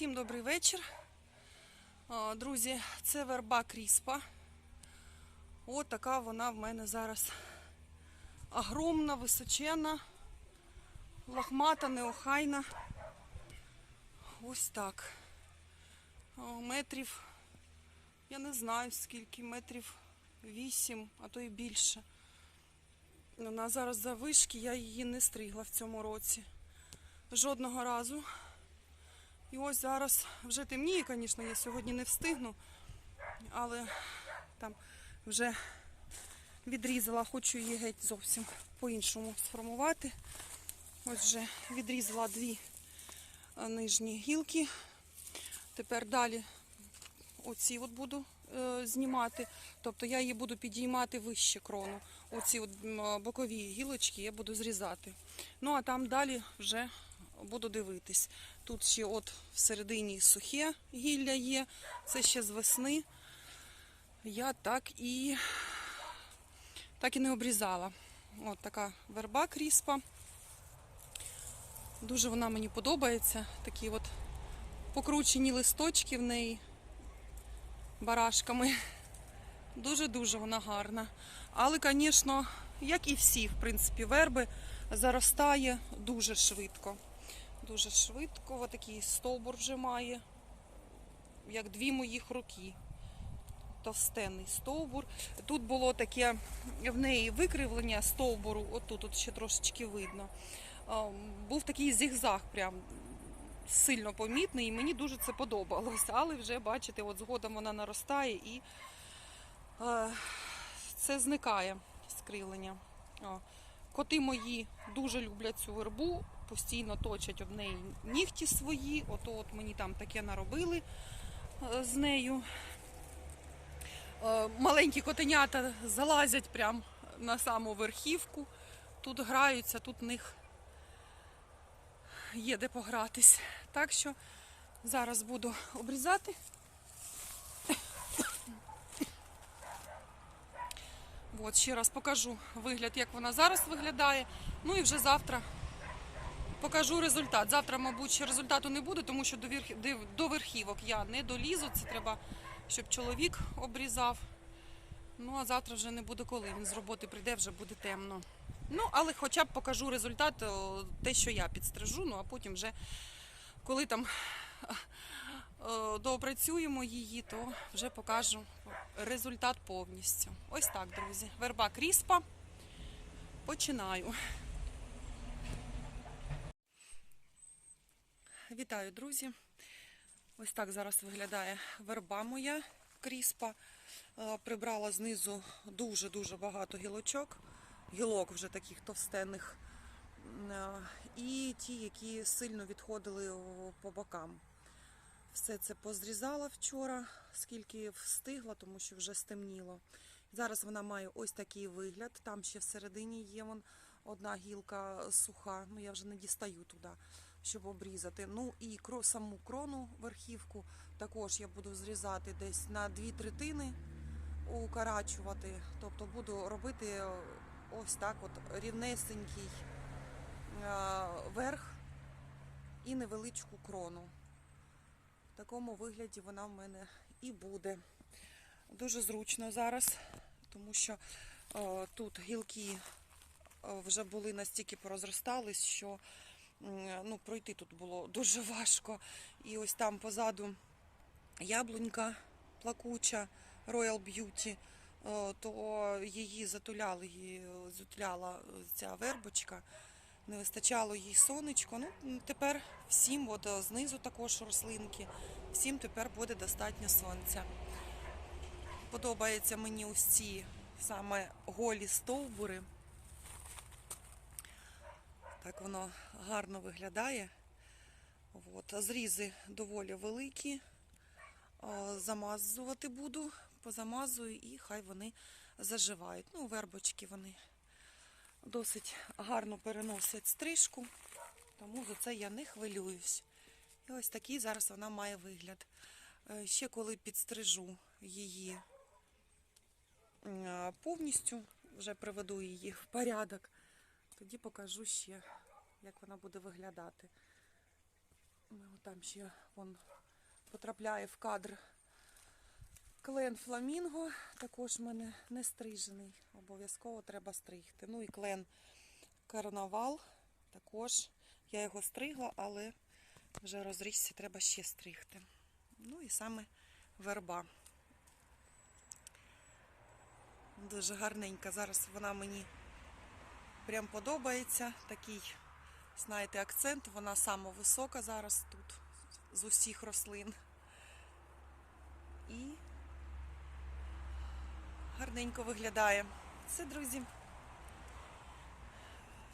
Всім добрий вечір. Друзі, це верба кріспа. От така вона в мене зараз огромна, височена, лохмата, неохайна. Ось так. Метрів, я не знаю скільки, метрів вісім, а то і більше. Вона зараз завишки, я її не стригла в цьому році. Жодного разу. І ось зараз вже темніє, звісно, я сьогодні не встигну, але там вже відрізала, хочу її геть зовсім по-іншому сформувати. Ось вже відрізала дві е, нижні гілки. Тепер далі оці от буду е, знімати. Тобто я її буду підіймати вище крону. Оці от бокові гілочки я буду зрізати. Ну а там далі вже буду дивитись. Тут ще от всередині сухе гілля є, це ще з весни. Я так і так і не обрізала. От така верба кріспа. Дуже вона мені подобається. Такі от покручені листочки в неї барашками. Дуже-дуже вона гарна. Але, звісно, як і всі, в принципі, верби, заростає дуже швидко. Дуже швидко. Ось такий стовбур вже має, як дві моїх руки. Товстенний стовбур. Тут було таке в неї викривлення стовбуру, отут от ще трошечки видно. Був такий зігзаг, прям сильно помітний, і мені дуже це подобалося. Але вже, бачите, от згодом вона наростає і е, це зникає скривлення. Коти мої дуже люблять цю вербу, постійно точать об неї нігті свої. Ото от мені там таке наробили е, з нею. Е, Маленькі котенята залазять прямо на саму верхівку. Тут граються, тут в них є де погратись. Так що зараз буду обрізати. От, ще раз покажу вигляд, як вона зараз виглядає. Ну і вже завтра покажу результат. Завтра, мабуть, ще результату не буде, тому що до, верх... до верхівок я не долізу. Це треба, щоб чоловік обрізав. Ну, а завтра вже не буде коли. Він з роботи прийде, вже буде темно. Ну, але хоча б покажу результат, те, що я підстрижу, ну а потім вже, коли там доопрацюємо її, то вже покажу результат повністю. Ось так, друзі. Верба кріспа. Починаю. Вітаю, друзі. Ось так зараз виглядає верба моя кріспа. Е, Прибрала знизу дуже-дуже багато гілочок. Гілок вже таких товстенних. Е, І ті, які сильно відходили по бокам. Все це позрізала вчора, скільки встигла, тому що вже стемніло. Зараз вона має ось такий вигляд. Там ще всередині є вон одна гілка суха. Ну я вже не дістаю туди, щоб обрізати. Ну і саму крону верхівку також я буду зрізати десь на дві третини, укорачувати. Тобто буду робити ось так, от рівнесенький е, верх і невеличку крону. В такому вигляді вона в мене і буде. Дуже зручно зараз, тому що е, тут гілки е, вже були настільки порозростались, що ну, пройти тут було дуже важко. І ось там позаду яблунька плакуча Royal Beauty, е, то її затуляли, її затуляла ця вербочка. Не вистачало їй сонечко. Ну, тепер всім, от е, знизу також рослинки, всім тепер буде достатньо сонця. Подобаються мені ось ці саме голі стовбури. Так воно гарно виглядає. От. Зрізи доволі великі. Замазувати буду, позамазую і хай вони заживають. Ну, вербочки вони досить гарно переносять стрижку, тому за це я не хвилююсь. І ось такий зараз вона має вигляд. Е, Ще коли підстрижу її повністю, вже приведу її в порядок, тоді покажу ще, як вона буде виглядати. Там ще вон потрапляє в кадр клен фламінго. Також в мене не стрижений. Обов'язково треба стригти. Ну і клен карнавал. Також я його стригла, але вже розрісся, треба ще стригти. Ну і саме верба. Дуже гарненька. Зараз вона мені прям подобається. Такий, знаєте, акцент. Вона сама висока зараз тут з усіх рослин. І гарненько виглядає. Все, друзі.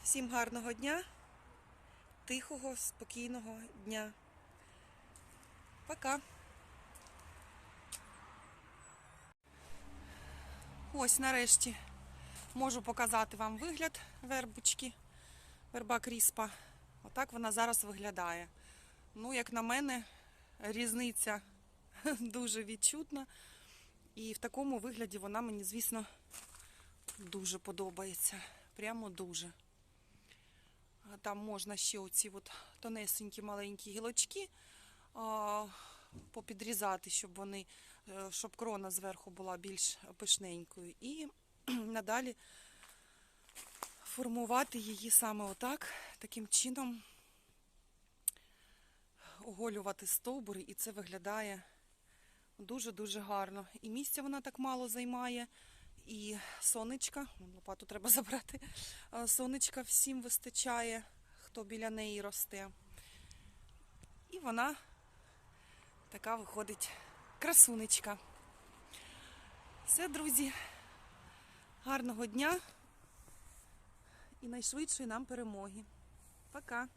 Всім гарного дня, тихого, спокійного дня. Пока. Ось нарешті можу показати вам вигляд вербочки, верба кріспа. Отак вона зараз виглядає. Ну, як на мене, різниця дуже відчутна. І в такому вигляді вона мені, звісно, дуже подобається. Прямо дуже. Там можна ще оці от тонесенькі маленькі гілочки попідрізати, щоб вони, е, щоб крона зверху була більш пишненькою. І надалі формувати її саме отак, таким чином оголювати стовбури, і це виглядає дуже-дуже гарно. І місця вона так мало займає, і сонечка, лопату треба забрати, сонечка всім вистачає, хто біля неї росте. І вона така виходить красунечка. Все, друзі, гарного дня і найшвидшої нам перемоги. Пока!